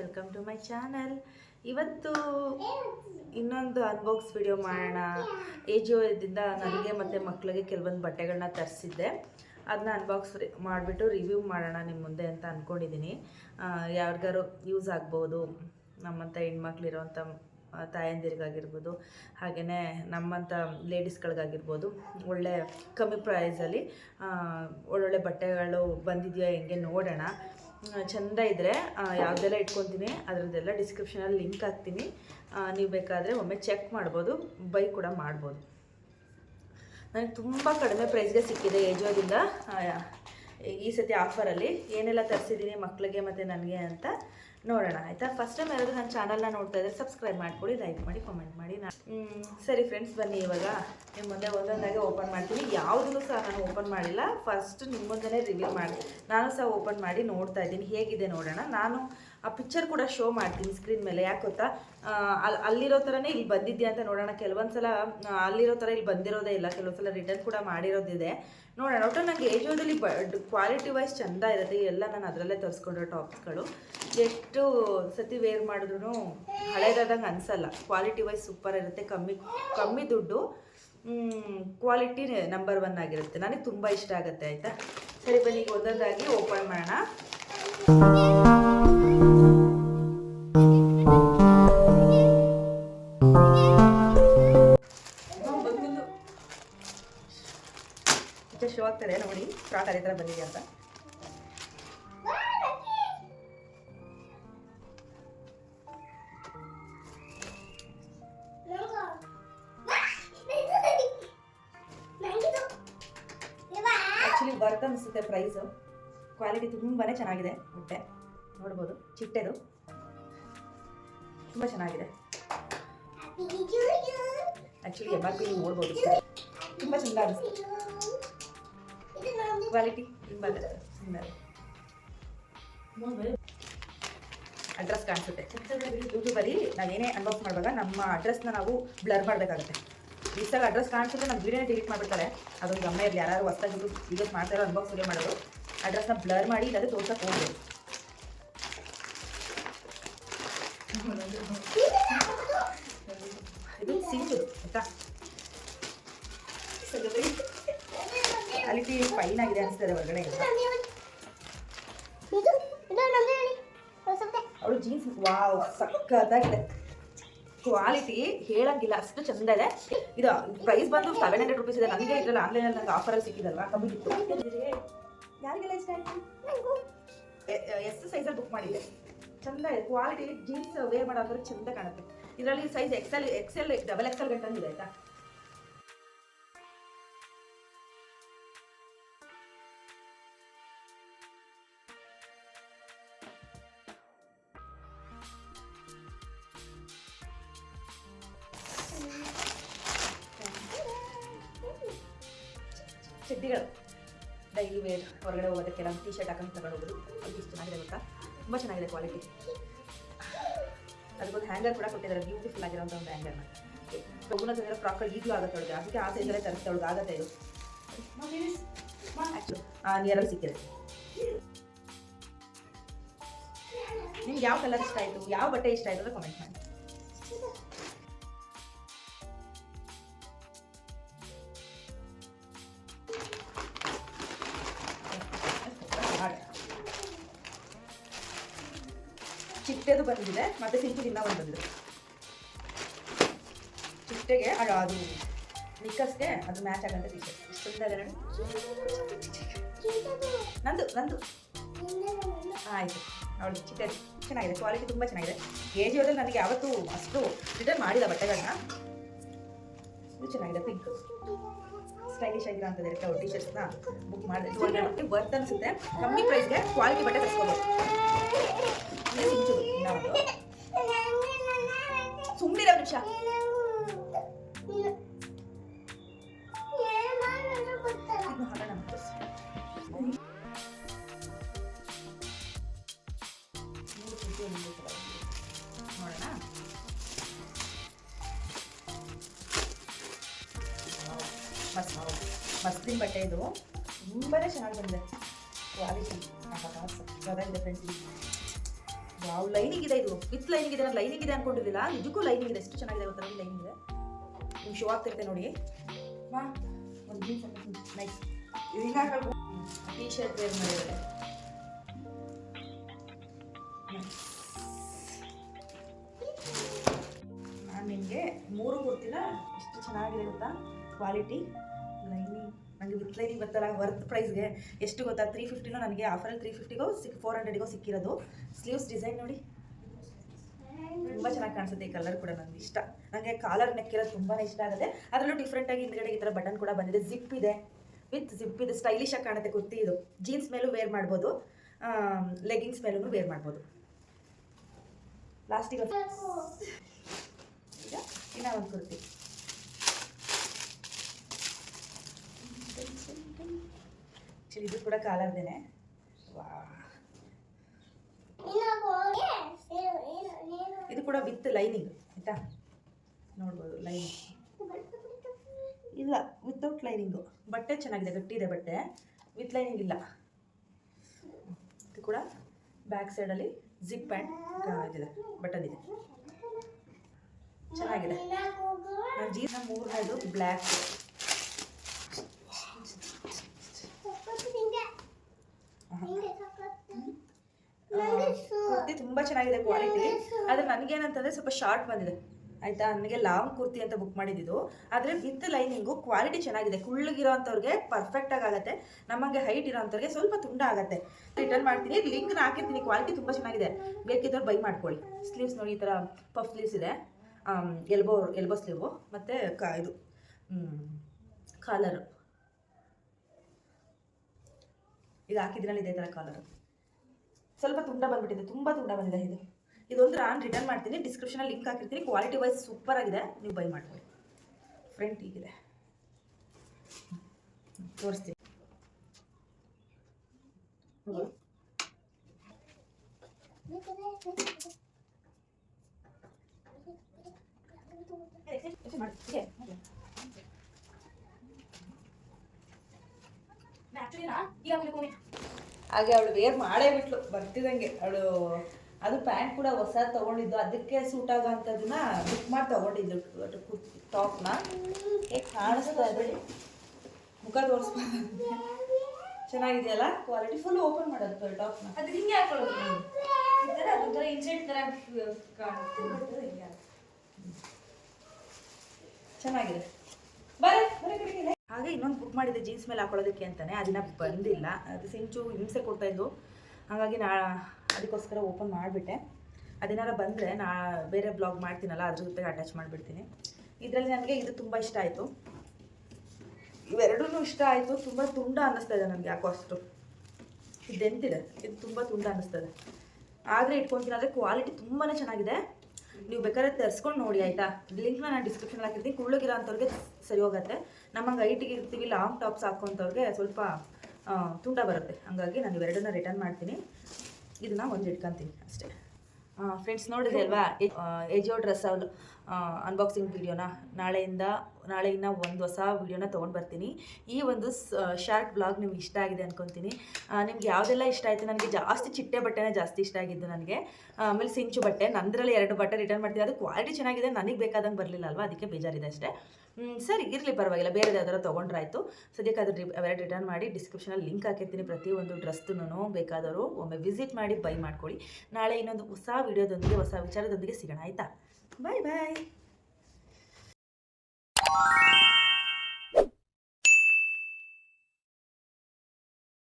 Welcome to my channel ಇವತ್ತು ಇನ್ನೊಂದು unbox video ಮಾಡೋಣ. ಏಜಿಯೋದಿಂದ ನನಗೆ ಮತ್ತು ಮಕ್ಕಳಿಗೆ ಕೆಲವೊಂದು ಬಟ್ಟೆಗಳನ್ನ ತರಿಸಿದ್ದೆ. ಅದನ್ನ ಅನ್ಬಾಕ್ಸ್ ಮಾಡಿಬಿಟ್ಟು ರಿವ್ಯೂ ಮಾಡೋಣ ನಿಮ್ಮ ಮುಂದೆ ಅಂತ ಅಂದ್ಕೊಂಡಿದ್ದೀನಿ ಯಾರಿಗಾರು ಯೂಸ್ ಆಗ್ಬೋದು ನಮ್ಮಂಥ ಹೆಣ್ಮಕ್ಳಿರೋವಂಥ ತಾಯಂದಿರಿಗಾಗಿರ್ಬೋದು ಹಾಗೆಯೇ ನಮ್ಮಂಥ ಲೇಡೀಸ್ಗಳಿಗಾಗಿರ್ಬೋದು ಒಳ್ಳೆ ಕಮ್ಮಿ ಪ್ರೈಸಲ್ಲಿ ಒಳ್ಳೊಳ್ಳೆ ಬಟ್ಟೆಗಳು ಬಂದಿದೆಯೋ ಹೆಂಗೆ ನೋಡೋಣ. ಚಂದ ಇದ್ದರೆ ಯಾವುದೆಲ್ಲ ಇಟ್ಕೊತೀನಿ, ಅದರದ್ದೆಲ್ಲ ಡಿಸ್ಕ್ರಿಪ್ಷನಲ್ಲಿ ಲಿಂಕ್ ಹಾಕ್ತೀನಿ. ನೀವು ಬೇಕಾದರೆ ಒಮ್ಮೆ ಚೆಕ್ ಮಾಡ್ಬೋದು ಬೈ ಕೂಡ ಮಾಡ್ಬೋದು. ನನಗೆ ತುಂಬ ಕಡಿಮೆ ಪ್ರೈಸ್ಗೆ ಸಿಕ್ಕಿದೆ ಏಜೋದಿಂದ ಈ ಸತಿ ಆಫರಲ್ಲಿ ಏನೆಲ್ಲ ತರಿಸಿದ್ದೀನಿ ಮಕ್ಕಳಿಗೆ ಮತ್ತು ನನಗೆ ಅಂತ. ನೋಡೋಣ ಆಯಿತಾ? ಫಸ್ಟ್ ಟೈಮ್ ಯಾರಾದರೂ ನನ್ನ ಚಾನಲ್ನ ನೋಡ್ತಾ ಇದ್ದರೆ ಸಬ್ಸ್ಕ್ರೈಬ್ ಮಾಡ್ಕೊಳ್ಳಿ ಲೈಕ್ ಮಾಡಿ ಕಾಮೆಂಟ್ ಮಾಡಿ. ನಾ ಹ್ಮ್, ಸರಿ ಫ್ರೆಂಡ್ಸ್ ಬನ್ನಿ ಇವಾಗ. ನಿಮ್ಮ ಮುಂದೆ ಒಂದೊಂದಾಗೆ ಓಪನ್ ಮಾಡ್ತೀನಿ. ಯಾವುದನ್ನು ಸಹ ನಾನು ಓಪನ್ ಮಾಡಿಲ್ಲ. ಫಸ್ಟ್ ನಿಮ್ಮ ಮುಂದೆ ರಿವ್ಯೂ ಮಾಡಿ ನಾನು ಸಹ ಓಪನ್ ಮಾಡಿ ನೋಡ್ತಾ ಇದ್ದೀನಿ. ಹೇಗಿದೆ ನೋಡೋಣ. ನಾನು ಆ ಪಿಕ್ಚರ್ ಕೂಡ ಶೋ ಮಾಡ್ತೀನಿ ಸ್ಕ್ರೀನ್ ಮೇಲೆ. ಯಾಕೆ ಗೊತ್ತಾ? ಅಲ್ಲಿ ಅಲ್ಲಿರೋ ಥರನೇ ಇಲ್ಲಿ ಬಂದಿದ್ಯಾ ಅಂತ ನೋಡೋಣ. ಕೆಲವೊಂದು ಸಲ ಅಲ್ಲಿರೋ ಥರ ಇಲ್ಲಿ ಬಂದಿರೋದೇ ಇಲ್ಲ. ಕೆಲವೊಂದು ಸಲ ರಿಟರ್ನ್ ಕೂಡ ಮಾಡಿರೋದಿದೆ. ನೋಡೋಣ, ಒಟ್ಟು ನಂಗೆ ಏಜೋದಲ್ಲಿ ಕ್ವಾಲಿಟಿ ವೈಸ್ ಚೆಂದ ಇರುತ್ತೆ. ಎಲ್ಲ ನಾನು ಅದರಲ್ಲೇ ತರಿಸ್ಕೊಂಡಿರೋ ಟಾಪ್ಸ್ಗಳು ಎಷ್ಟು ಸತಿ ವೇರ್ ಮಾಡಿದ್ರು ಹಳೇದಾದಂಗೆ ಅನಿಸಲ್ಲ. ಕ್ವಾಲಿಟಿ ವೈಸ್ ಸೂಪರ್ ಇರುತ್ತೆ. ಕಮ್ಮಿ ಕಮ್ಮಿ ದುಡ್ಡು. ಕ್ವಾಲಿಟಿ ನಂಬರ್ ಒನ್ ಆಗಿರುತ್ತೆ. ನನಗೆ ತುಂಬ ಇಷ್ಟ ಆಗುತ್ತೆ, ಆಯಿತಾ? ಸರಿ ಬನ್ನಿ, ಈಗ ಓಪನ್ ಮಾಡೋಣ. ಅದೇ ಥರ ಬಂದಿದೆ ಅಂತ? ಆ್ಯಕ್ಚುಲಿ ವರ್ತ್ ಅನಿಸುತ್ತೆ ಪ್ರೈಸು ಕ್ವಾಲಿಟಿ ತುಂಬಾ ಚೆನ್ನಾಗಿದೆ ಬಟ್ಟೆ. ನೋಡ್ಬೋದು. ಚಿಟ್ಟೆದು. ತುಂಬ ಚೆನ್ನಾಗಿದೆ. ಆ್ಯಕ್ಚುಲಿ ಯಾವಾಗ ನೋಡ್ಬೋದು ತುಂಬ ಚೆಂದ ಅನಿಸುತ್ತೆ. ಕ್ವಾಲಿಟಿ ಅಡ್ರೆಸ್ ಕಾಣಿಸುತ್ತೆ. ಯೂಟ್ಯೂಬಲ್ಲಿ ನಾವು ಏನೇ ಅನ್ಬಾಕ್ಸ್ ಮಾಡುವಾಗ ನಮ್ಮ ಅಡ್ರೆಸ್ನ ನಾವು ಬ್ಲರ್ ಮಾಡಬೇಕಾಗುತ್ತೆ. ಸಲ ಅಡ್ರೆಸ್ ಕಾಣಿಸುತ್ತೆ ನಮ್ಮ ವೀಡಿಯೋನೇ ಡಿಲೀಟ್ ಮಾಡಿಬಿಡ್ತಾರೆ. ಅದೊಂದು ಗಮನ ಇರಲಿ ಯಾರು ಹೊಸ್ದಾಗಿ ಯೂಸ್ ಮಾಡ್ತಾರೋ ಅನ್ಬಾಕ್ಸ್ ವಿಡಿಯೋ ಮಾಡೋದು ಅಡ್ರೆಸ್ನ ಬ್ಲರ್ ಮಾಡಿ ಇಲ್ಲದೆ ತೋರ್ಸಕ್ಕೆ ಹೋಗ್ಬೋದು ಇದು ಸಿಂಚು ಕ್ವಾಲಿಟಿ ಫೈನ್ ಆಗಿದೆ ಅನಿಸ್ತದೆ ಹೊರಗಡೆ. ಅವಳು ಜೀನ್ಸ್ ವಾವ್ ಸಕ್ಕತ್ತಾಗಿದೆ ಕ್ವಾಲಿಟಿ ಹೇಳಂಗಿಲ್ಲ ಅಷ್ಟು ಚಂದ ಇದೆ. ಇದು ಪ್ರೈಸ್ ಬಂದು ಸೆವೆನ್ ಹಂಡ್ರೆಡ್ ರುಪೀಸ್ ಇದೆ. ನನಗೆ ಇದ್ರಲ್ಲಿ ಆನ್ಲೈನಲ್ಲಿ ಅಲ್ಲಿ ಆಫರಲ್ಲಿ ಸಿಕ್ಕಿದಲ್ವಾ? ಕಮ್ಮಿ ಇತ್ತು. ಯಾರಿಗೆಲ್ಲ ಇಷ್ಟ ಆಯ್ತು? ಎಸ್ ಸೈಜಲ್ಲಿ ಬುಕ್ ಮಾಡಿದೆ ಚಂದ ಇದೆ. ಕ್ವಾಲಿಟಿ ಜೀನ್ಸ್ ವೇರ್ ಮಾಡೋದ್ರೆ ಚಂದ ಕಾಣುತ್ತೆ. ಇದರಲ್ಲಿ size XL XL double XL ಗಂಟೆ ಇದೆ ಆಯ್ತಾ? ಚಡ್ಡಿಗಳು ಡೈಲಿ ವೇರ್ ಹೊರಗಡೆ ಹೋಗೋದಕ್ಕೆಲ್ಲ ಟಿ ಶರ್ಟ್ ಹಾಕೊಂಡು ತಗೊಂಡು ಹೋಗೋದು ಅದು ಚೆನ್ನಾಗಿದೆ ಗೊತ್ತಾ? ತುಂಬ ಚೆನ್ನಾಗಿದೆ ಕ್ವಾಲಿಟಿ ಅದಕ್ಕೊಂದು ಹ್ಯಾಂಗರ್ ಕೂಡ ಕೊಟ್ಟಿದ್ದಾರೆ ಬ್ಯೂಟಿಫುಲ್ ಆಗಿರೋಂಥ ಒಂದು ಹ್ಯಾಂಗರ್ನ ಒಬ್ಬನ ತಂದಿರೋ ಫ್ರಾಕ್ಗಳು ಈಗಲೂ ಆಗುತ್ತೆ ಅವಳಿಗೆ ಅದಕ್ಕೆ ಆಸೆ ಇದ್ದರೆ ತರಿಸ್ತವಳಿಗೆ ಆಗುತ್ತೆ ಇದು. ನಿಯರಲ್ಲಿ ಸಿಕ್ಕಿದೆ. ನಿಮ್ಗೆ ಯಾವ ಕಲರ್ ಇಷ್ಟ ಆಯಿತು? ಯಾವ ಬಟ್ಟೆ ಇಷ್ಟ ಆಯಿತು ಅಂತ ಕಾಮೆಂಟ್ ಮಾಡಿ. ಚಿಟ್ಟೆದು ಬಂದಿದೆ, ಮತ್ತೆ ಸಿಂಪಲ್ ಇನ್ನೂ ಒಂದು ಬಂದಿದೆ ಚಿಟ್ಟೆಗೆ, ಅದು ಅದು ನಿಕ್ಕಸ್ಗೆ ಅದು ಮ್ಯಾಚ್ ಆಗಂತ ಚಿಟ್ಟೆ ಸುಂದರ ಇಷ್ಟು ಚಂದ ಇದೆ ನೋಡಿ. ನಂದು ನಂದು. ಆಯಿತು. ನೋಡಿ, ಚಿಟ್ಟೆ ಚೆನ್ನಾಗಿದೆ. ಕ್ವಾಲಿಟಿ ತುಂಬ ಚೆನ್ನಾಗಿದೆ. ಎ ಜಿಯೋದಲ್ಲಿ ನನಗೆ ಯಾವತ್ತೂ ಅಷ್ಟು ರಿಟರ್ನ್ ಮಾಡಿಲ್ಲ ಬಟ್ಟೆಗಳನ್ನ ಇದು ಚೆನ್ನಾಗಿದೆ ಪಿಂಕ್ ಸ್ಟೈಲಿಶ್ ಆಗಿರೋ ಅಂತ ಇರುತ್ತೆ, ಅವ್ರು ಟಿ ಶರ್ಟ್ಸ್ನ ಬುಕ್ ಮಾಡಿದೆ ವರ್ತ್ ಅನಿಸುತ್ತೆ. ಕಮ್ಮಿ ಪ್ರೈಸ್ಗೆ ಕ್ವಾಲಿಟಿ ಬಟ್ಟೆ ತರಿಸ್ಕೋಬೋದು. ಸುಮ್ಮನೆ ಸುಮ್ಮನಿರೋ ನಿಮಿಷ. ಮಸ್ತ್ ಮಸ್ಲಿನ್ ಬಟ್ಟೆ ಇದು. ತುಂಬಾ ಚೆನ್ನಾಗಿ ಬಂದಿದೆ. ಕ್ವಾಲಿಟಿ ಇದೆ ಫ್ರೆಂಡ್ಸ್ ವಾವ್ ಲೈನಿಂಗ್ ಇದೆ ಇದು. ವಿತ್ ಲೈನಿಂಗ್ ಇದೆ. ನಾನು ಲೈನಿಂಗ್ ಇದೆ ಅನ್ಕೊಂಡಿರಲಿಲ್ಲ. ನಿಜಕ್ಕೂ ಲೈನಿಂಗ್ ಇದೆ. ಎಷ್ಟು ಚೆನ್ನಾಗಿದೆ ಗೊತ್ತಾ ಲೈನಿಂಗ್ ಇದೆ? ನಿಮ್ಗೆ ಶೋ ಆಗ್ತಿರುತ್ತೆ ನೋಡಿ. ಮಾ ಒಂದು ಟೀ ಶರ್ಟ್ ವೇರ್ ಮಾಡಿದ್ದಾರೆ. ನಾನು ನಿಮಗೆ ಮೂರು ಕುರ್ತಿನ ಎಷ್ಟು ಚೆನ್ನಾಗಿದೆ ಗೊತ್ತಾ? ಕ್ವಾಲಿಟಿ ಲೈನಿಂಗ್ ನನಗೆ ವಿತ್ ಲೈನಿಂಗ್ ಬರ್ತಲ್ಲ ವರ್ತ್ ಪ್ರೈಸ್ಗೆ ಎಷ್ಟು ಗೊತ್ತಾ? ತ್ರೀ ಫಿಫ್ಟಿನೂ ನನಗೆ ಆಫರಲ್ಲಿ ತ್ರೀ ಫಿಫ್ಟಿಗೋ ಸಿಕ್ ಫೋರ್ ಹಂಡ್ರೆಡಿಗೋ ಸಿಕ್ಕಿರೋದು. ಸ್ಲೀವ್ಸ್ ಡಿಸೈನ್ ನೋಡಿ. ತುಂಬ ಚೆನ್ನಾಗಿ ಕಾಣಿಸುತ್ತೆ ಈ ಕಲರ್ ಕೂಡ ನನಗೆ ಇಷ್ಟ. ನನಗೆ ಕಾಲರ್ ನೆಕ್ಕಿರೋದು ಇರೋದು ತುಂಬಾ ಇಷ್ಟ ಆಗುತ್ತೆ. ಅದರಲ್ಲೂ ಡಿಫ್ರೆಂಟಾಗಿ ಹಿಂದ್ಗಡೆ ಈ ಥರ ಬಟನ್ ಕೂಡ ಬಂದಿದೆ. ಜಿಪ್ ಇದೆ. ವಿತ್ ಜಿಪ್ ಇದೆ. ಸ್ಟೈಲಿಶ್ ಆಗಿ ಕಾಣುತ್ತೆ ಕುರ್ತಿ ಇದು. ಜೀನ್ಸ್ ಮೇಲೂ ವೇರ್ ಮಾಡ್ಬೋದು. ಲೆಗಿಂಗ್ಸ್ ಮೇಲೂ ವೇರ್ ಮಾಡ್ಬೋದು. ಲಾಸ್ಟಿಗೆ ಈಗ ಇನ್ನೂ ಒಂದು ಕುರ್ತಿ. ಆ್ಯಕ್ಚುಲಿ ಇದು ಕೂಡ ಕಾಲರ್ದೇನೆ ಇದು ಕೂಡ ವಿತ್ ಲೈನಿಂಗ್ ಆಯ್ತಾ? ನೋಡ್ಬೋದು ಲೈನಿಂಗ್ ಇಲ್ಲ ವಿತೌಟ್ ಲೈನಿಂಗು ಬಟ್ಟೆ ಚೆನ್ನಾಗಿದೆ ಗಟ್ಟಿ ಇದೆ ಬಟ್ಟೆ. ವಿತ್ ಲೈನಿಂಗ್ ಇಲ್ಲ. ಇದು ಕೂಡ ಬ್ಯಾಕ್ ಸೈಡಲ್ಲಿ ಜಿಪ್ ಪ್ಯಾಂಟ್ ಇದಿದೆ ಬಟನ್ ಇದೆ. ಚೆನ್ನಾಗಿದೆ. ನಾನು ಮೂರು ಮೂರನೇದು ಬ್ಲ್ಯಾಕ್ ತುಂಬ ಚೆನ್ನಾಗಿದೆ ಕ್ವಾಲಿಟಿ ಆದರೆ ನನಗೇನಂತಂದರೆ ಸ್ವಲ್ಪ ಶಾರ್ಟ್ ಬಂದಿದೆ. ಆಯಿತಾ? ನನಗೆ ಲಾಂಗ್ ಕುರ್ತಿ ಅಂತ ಬುಕ್ ಮಾಡಿದ್ದು. ಆದರೆ ವಿತ್ ಲೈನಿಂಗು ಕ್ವಾಲಿಟಿ ಚೆನ್ನಾಗಿದೆ. ಕುಳ್ಳಗಿರೋಂಥವ್ರಿಗೆ ಪರ್ಫೆಕ್ಟಾಗಿ ಆಗುತ್ತೆ. ನಮಗೆ ಹೈಟ್ ಇರೋಂಥವ್ರಿಗೆ ಸ್ವಲ್ಪ ತುಂಡ ಆಗುತ್ತೆ. ರಿಟರ್ನ್ ಮಾಡ್ತೀನಿ. ಲಿಂಕ್ನ ಹಾಕಿರ್ತೀನಿ. ಕ್ವಾಲಿಟಿ ತುಂಬ ಚೆನ್ನಾಗಿದೆ. ಬೇಕಿದ್ದವ್ರು ಬೈ ಮಾಡ್ಕೊಳ್ಳಿ. ಸ್ಲೀವ್ಸ್ ನೋಡಿ ಈ ಥರ ಪಫ್ ಸ್ಲೀವ್ಸ್ ಇದೆ. ಎಲ್ಬೋ ಎಲ್ಬೋ ಸ್ಲೀವು ಮತ್ತು ಕ ಇದು ಕಾಲರು ಇದು ಹಾಕಿದ್ರಲ್ಲಿ ಇದೇ ಥರ ಕಾಲರು ಸ್ವಲ್ಪ ತುಂಡ ಬಂದ್ಬಿಟ್ಟಿದೆ ತುಂಬ ತುಂಡ ಬಂದಿದೆ ಇದು. ಇದೊಂದು ನಾನು ರಿಟರ್ನ್ ಮಾಡ್ತೀನಿ ಡಿಸ್ಕ್ರಿಪ್ಷನಲ್ಲಿ ಲಿಂಕ್ ಹಾಕಿರ್ತೀನಿ ಕ್ವಾಲಿಟಿ ವೈಸ್ ಸೂಪರ್ ಆಗಿದೆ ನೀವು ಬೈ ಮಾಡ್ಕೊಳ್ಳಿ. ಫ್ರಂಟ್ ಹೀಗಿದೆ. ತೋರಿಸ್ತೀನಿ. ಮಾಡ್ತೀನಿ ಈಗ ಮಾಡು. ಹೀಗೆ, ಅವಳು ವೇರ್ ಮಾಡೇ ಬಿಟ್ಲು ಬರ್ತಿದಂಗೆ. ಅವಳು ಅದು ಪ್ಯಾಂಟ್ ಕೂಡ ಹೊಸ ತಗೊಂಡಿದ್ದು ಅದಕ್ಕೆ ಸೂಟ್ ಆಗೋ ಅಂಥದ್ದನ್ನ ಬುಕ್ ಮಾಡಿ ತಗೊಂಡಿದ್ದು ಕುರ್ತಿ ಟಾಪ್ನ ಹೇಗೆ ಕಾಣಿಸ್ತಾ ಇದೆ. ಮುಖ ತೋರಿಸ್ಬಾರ್ದು. ಚೆನ್ನಾಗಿದೆಯಲ್ಲ? ಕ್ವಾಲಿಟಿ ಫುಲ್ ಓಪನ್ ಮಾಡೋದು ಟಾಪ್ನ ಅದು ಹಿಂಗೆ ಹಾಕೊಳ್ಳೋದು. ಈ ಥರ ಅದೊಂಥರ ಇನ್ಸೆಂಟ್ ಥರ ಕಾಣುತ್ತೆ. ಹಿಂಗೆ ಚೆನ್ನಾಗಿದೆ. ಬರೇ ಬರೀ ಕಡೆಗೆ ಹಾಗೆ ಇನ್ನೊಂದು ಬುಕ್ ಮಾಡಿದ್ದೆ ಜೀನ್ಸ್ ಮೇಲೆ ಹಾಕೊಳ್ಳೋದಕ್ಕೆ ಅಂತಾನೆ. ಅದನ್ನ ಬಂದಿಲ್ಲ. ಅದು ಸಿಂಚು ಹಿಂಸೆ ಕೊಡ್ತಾ ಇದ್ದು ಹಾಗಾಗಿ ನಾ ಅದಕ್ಕೋಸ್ಕರ ಓಪನ್ ಮಾಡಿಬಿಟ್ಟೆ. ಅದೇನಾರ ಬಂದರೆ ನಾ ಬೇರೆ ಬ್ಲಾಗ್ ಮಾಡ್ತೀನಲ್ಲ, ಅದ್ರ ಜೊತೆಗೆ ಅಟ್ಯಾಚ್ ಮಾಡಿಬಿಡ್ತೀನಿ. ಇದರಲ್ಲಿ ನನಗೆ ಇದು ತುಂಬ ಇಷ್ಟ ಆಯಿತು. ಇವೆರಡೂ ಇಷ್ಟ ಆಯಿತು. ತುಂಬ ತುಂಡ ಅನ್ನಿಸ್ತಾ ಇದೆ ನನಗೆ ಯಾಕೋ ಅಷ್ಟು ಇದೆಂತಿದೆ ಇದು. ತುಂಬ ತುಂಡ ಅನ್ನಿಸ್ತದೆ ಆದರೆ ಇಟ್ಕೊತೀನಿ. ಅಂದರೆ ಕ್ವಾಲಿಟಿ ತುಂಬಾ ಚೆನ್ನಾಗಿದೆ. ನೀವು ಬೇಕಾದ್ರೆ ತರಿಸ್ಕೊಂಡು ನೋಡಿ, ಆಯಿತಾ? ಲಿಂಕ್ನ ನಾನು ಡಿಸ್ಕ್ರಿಪ್ಷನ್ ಹಾಕಿರ್ತೀನಿ. ಕುಳ್ಳಗಿರೋ ಅಂಥವ್ರಿಗೆ ಸರಿ ಹೋಗುತ್ತೆ. ಹಂಗೆ ಐಟಿಗೆ ಇರ್ತೀವಿ ಲಾಂಗ್ ಟಾಪ್ಸ್ ಹಾಕೋಂಥವ್ರಿಗೆ ಸ್ವಲ್ಪ ತುಂಡ ಬರುತ್ತೆ. ಹಾಗಾಗಿ ನಾನು ಇವೆರಡನ್ನ ರಿಟರ್ನ್ ಮಾಡ್ತೀನಿ. ಇದನ್ನ ಒಂದು ಇಟ್ಕೊತೀನಿ ಅಷ್ಟೇ. ಫ್ರೆಂಡ್ಸ್ ನೋಡಿದೆ ಅಲ್ವಾ? ಎಜಿಯೋ ಡ್ರೆಸ್ ಅವ್ರು ಅನ್ಬಾಕ್ಸಿಂಗ್ ವಿಡಿಯೋನ ನಾಳೆಯಿಂದ ನಾಳೆಯಿಂದ ಒಂದು ಹೊಸ ವಿಡಿಯೋನ ತೊಗೊಂಡು ಬರ್ತೀನಿ. ಈ ಒಂದು ಶಾರ್ಟ್ ಬ್ಲಾಗ್ ನಿಮ್ಗೆ ಇಷ್ಟ ಆಗಿದೆ ಅನ್ಕೊತೀನಿ. ನಿಮ್ಗೆ ಯಾವುದೆಲ್ಲ ಇಷ್ಟ ಆಯಿತು? ನನಗೆ ಜಾಸ್ತಿ ಚಿಟ್ಟೆ ಬಟ್ಟೆನೇ ಜಾಸ್ತಿ ಇಷ್ಟ ಆಗಿದ್ದು ನನಗೆ. ಆಮೇಲೆ ಸಿಂಚು ಬಟ್ಟೆ. ನಂದರಲ್ಲಿ ಎರಡು ಬಟ್ಟೆ ರಿಟರ್ನ್ ಮಾಡ್ತೀನಿ. ಅದು ಕ್ವಾಲಿಟಿ ಚೆನ್ನಾಗಿದೆ. ನನಗೆ ಬೇಕಾದಂಗೆ ಬರಲಿಲ್ಲ ಅಲ್ವಾ? ಅದಕ್ಕೆ ಬೇಜಾರಿದೆ ಅಷ್ಟೇ. ಸರಿ, ಇರಲಿ, ಪರವಾಗಿಲ್ಲ. ಬೇರೆ ಯಾವ್ದಾರು ತೊಗೊಂಡ್ರಾಯ್ತು. ಸದ್ಯಕ್ಕೆ ಅದ್ರ ಅವೆರಡು ರಿಟರ್ನ್ ಮಾಡಿ ಡಿಸ್ಕ್ರಿಪ್ಷನಲ್ಲಿ ಲಿಂಕ್ ಹಾಕಿರ್ತೀನಿ ಪ್ರತಿಯೊಂದು ಡ್ರೆಸ್ನೂ ಬೇಕಾದವರು ಒಮ್ಮೆ ವಿಸಿಟ್ ಮಾಡಿ ಬೈ ಮಾಡ್ಕೊಳ್ಳಿ. ನಾಳೆ ಇನ್ನೊಂದು ಹೊಸ ವಿಡಿಯೋದೊಂದಿಗೆ, ಹೊಸ ವಿಚಾರದೊಂದಿಗೆ ಸಿಗೋಣ, ಆಯಿತಾ? ಬಾಯ್ ಬಾಯ್